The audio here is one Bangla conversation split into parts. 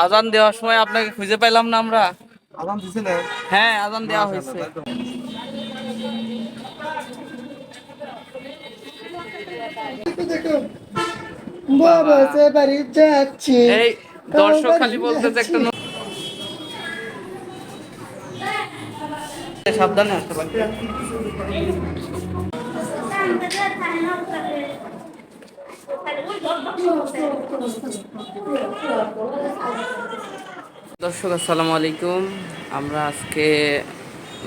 আজান দেওয়ার সময় আপনাকে খুঁজে পেলাম না আমরা। হ্যাঁ আজান দেওয়া হয়েছে। বাবা সে বাড়ি যাচ্ছি এই দর্শক খালি বলতেছে একটা সাবধানে আসতে পারবে দর্শক আসসালামু আলাইকুম। আমরা আজকে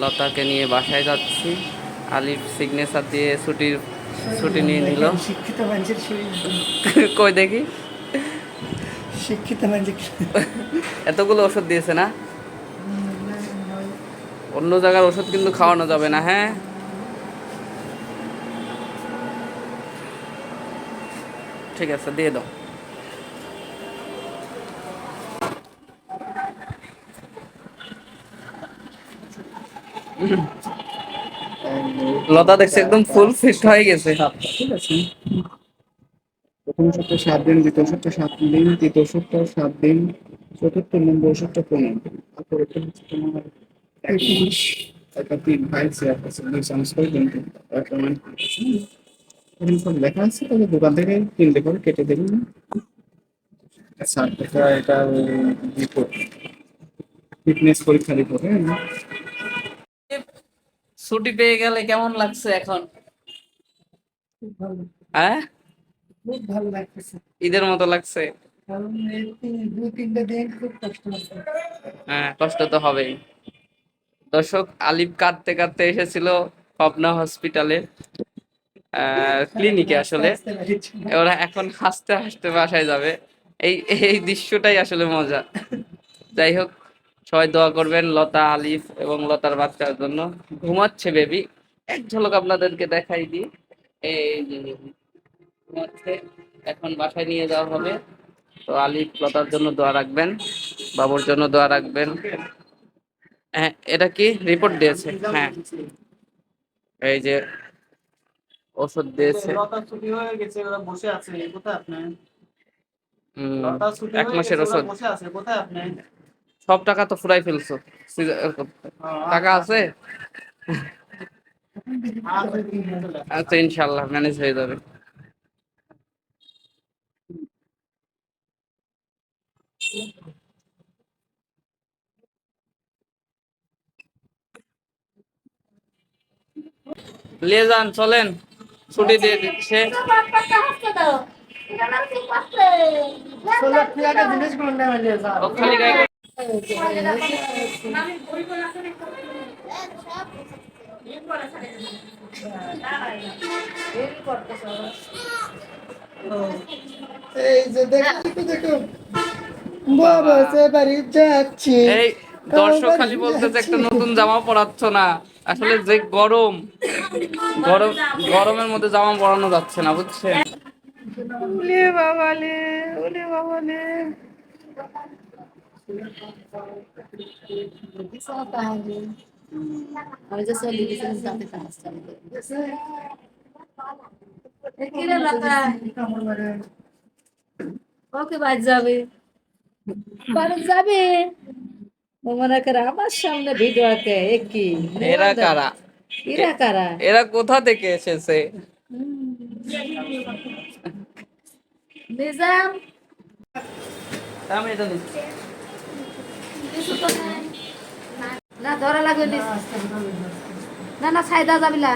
লতাকে নিয়ে বাসায় যাচ্ছি। আলিফ সিগনেচার দিয়ে ছুটির ছুটি নিয়ে নিল। শিক্ষিত মানুষের কই দেখি? শিক্ষিত মানুষের এতগুলো ওষুধ দিয়েছে না। অন্য জায়গার ওষুধ কিন্তু খাওয়ানো যাবে না হ্যাঁ? ঠিক আছে, দিয়ে দাও। লতা দেখছে একদম ফুল ফিট হয়ে গেছে। প্রথম সপ্তাহে সাত দিন, দ্বিতীয় সাত দিন, তৃতীয় সপ্তাহে সাত দিন, চতুর্থ নম্বর সপ্তাহ পনেরো হচ্ছে তোমার একটা তিন আছে দুই চামচ এখানে সব লেখা আছে তবে দোকান থেকে কিনতে পারো কেটে দেবেন আচ্ছা এটা এটা রিপোর্ট ফিটনেস পরীক্ষা রিপোর্ট হ্যাঁ? ছুটি পেয়ে গেলে কেমন লাগছে এখন? হ্যাঁ? খুব ভালো লাগতেছে। ঈদের মতো লাগছে? কারণ এই তিন- দুই তিনটা দিন খুব কষ্ট হ্যাঁ কষ্ট তো হবেই। দর্শক আলিফ কাঁদতে কাঁদতে এসেছিল পাবনা হসপিটালে ক্লিনিকে আসলে। ওরা এখন হাসতে হাসতে বাসায় যাবে। এই এই দৃশ্যটাই আসলে মজা। যাই হোক সবাই দোয়া করবেন লতা আলিফ এবং লতার বাচ্চার জন্য। ঘুমাচ্ছে বেবি এক ঝলক আপনাদেরকে দেখাই দিই। এই যে ঘুমাচ্ছে। এখন বাসায় নিয়ে যাওয়া হবে। তো আলিফ লতার জন্য দোয়া রাখবেন। বাবুর জন্য দোয়া রাখবেন। হ্যাঁ এটা কি? রিপোর্ট দিয়েছে। হ্যাঁ। এই যে ওষুধ দিয়েছে। এক মাসের ওষুধ। সব টাকা তো ফুরাই ফেলছো। টাকা আছে? আচ্ছা ইনশাল্লাহ ম্যানেজ হয়ে যাবে। যান চলেন। ছুটি দিয়ে দিচ্ছে। এই যে দেখো দেখো, দেখো। বাবা সে বাড়ি যাচ্ছি দর্শক খালি বলতেছে একটা নতুন জামা পরাচ্ছ না। আসলে যে গরম গরম গরমের মধ্যে জামা পরানো যাচ্ছে না বুঝছেন? বাবালে বাবালে কাজ ওকে যাবে। যাবে। মনে করে? আমার সামনে ভিডিও এরা কারা? এরা কারা? এরা কোথা থেকে এসেছে? নিজাম। আমি এটা। না ধরা লাগবে না। না সাইদা যাবিলা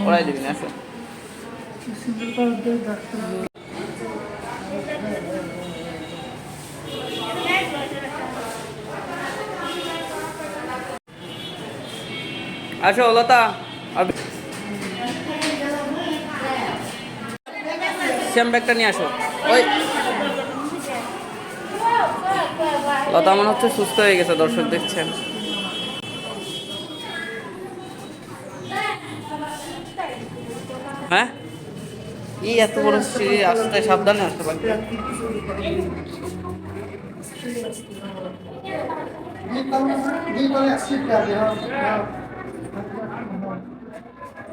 ওরাই দিবি না আসো লতা শ্যাম ব্যাগটা নিয়ে আসো ওই লতা মনে হচ্ছে সুস্থ হয়ে গেছে দর্শক দেখছেন হ্যাঁ এই এত বড় সিঁড়ি আসতে সাবধানে আসতে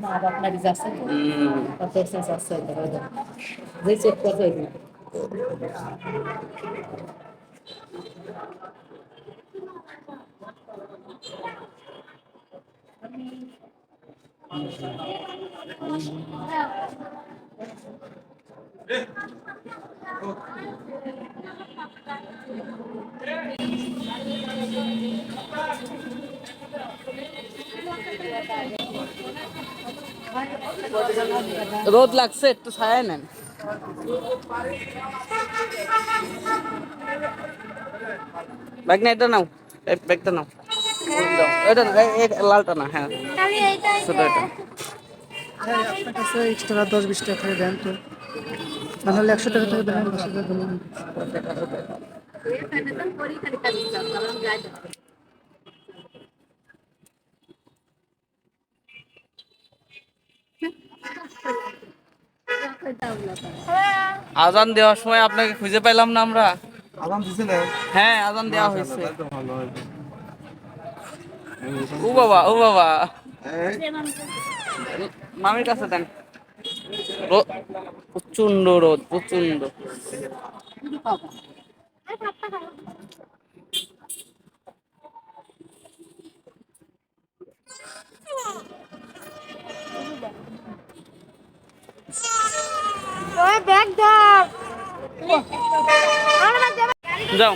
Madem analização, hmm. a sensação da roda. Deixa eu রোদ লাগছে একটু ছায়া নেন। ব্যাগ না এটা নাও। ব্যাগটা নাও। এটা লালটা না হ্যাঁ। ছোট এটা। দশ বিশ টাকা করে দেন তো। নাহলে একশো টাকা থেকে দেন দশ টাকা আজান দেওয়ার সময় আপনাকে খুঁজে পেলাম না আমরা। দিছিলে? হ্যাঁ আজান দেওয়া হয়েছে। ও বাবা ও বাবা। মামির কাছে দেন। প্রচণ্ড রোদ প্রচণ্ড যাও।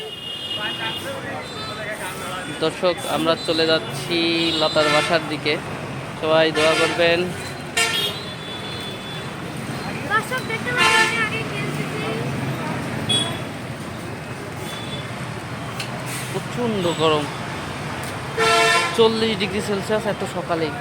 দর্শক আমরা চলে যাচ্ছি লতার বাসার দিকে। সবাই দোয়া করবেন। প্রচণ্ড গরম। চল্লিশ ডিগ্রি সেলসিয়াস এত সকালেই।